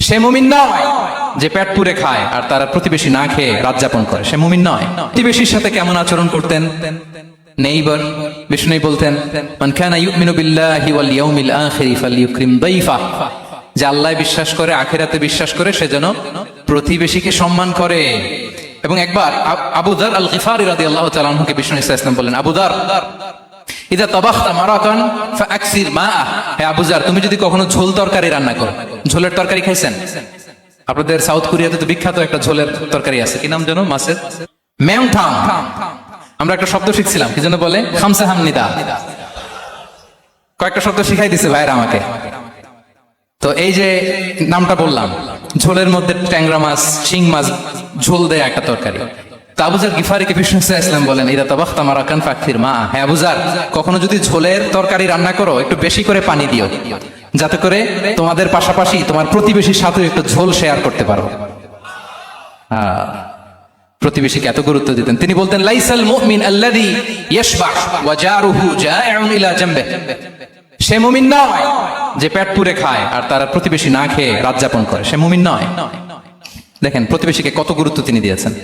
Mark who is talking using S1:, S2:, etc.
S1: সে মুমিন নয় যে পেট পুরে খায় আর তারা প্রতিবেশী না খেয়ে রাত যাপন করে। সে মুমিন নয়। প্রতিবেশীর সাথে কেমন আচরণ করতেন? নেইবার বলতেন, মান ইউমিনু বিল্লাহি ওয়াল ইয়াউমিল আখিরি দাইফা। যে আল্লাহ বিশ্বাস করে, আখিরাতে বিশ্বাস করে, সে যেন প্রতিবেশীকে সম্মান করে। এবং একবার আব- আবু দার আল গিফারি রাদিয়াল্লাহু তাআলা বিষ্ণু ইসলাম বললেন, আবু দার ইদা তাবাখতা মারাকান ফাকসির মা হে আবুজার তুমি যদি কখনো ঝোল তরকারি রান্না করো, ঝোলের তরকারি খাইছেন? আপনাদের সাউথ কোরিয়াতে তো বিখ্যাত একটা ঝোলের তরকারি আছে। কি নাম জানো মাছের? মেংথাম আমরা একটা শব্দ শিখছিলাম, কি যেন বলে? খামসা হামনিদা। কয়েকটা শব্দ শিখাই দিছে ভাইরা আমাকে। তো এই যে নামটা বললাম, ঝোলের মধ্যে ট্যাংরা মাছ, শিং মাছ, ঝোল দেয় একটা তরকারি। গিফারিকে বলেন মা হ্যাঁ আবুজার কখনো যদি ঝোলের তরকারি রান্না করো, একটু বেশি করে পানি দিও। যাতে করে তোমাদের পাশাপাশি তোমার প্রতিবেশীর সাথে একটু ঝোল শেয়ার করতে পারো। প্রতিবেশীকে এত গুরুত্ব দিতেন। তিনি বলতেন, লাইসাল মুমিন ইয়াশবা ওয়া জারুহু ইলা জামবে সে মুমিন নয় যে পেট পুরে খায় আর তারা প্রতিবেশী না খেয়ে রাত যাপন করে। সে মুমিন নয়। দেখেন, প্রতিবেশীকে কত গুরুত্ব তিনি দিয়েছেন।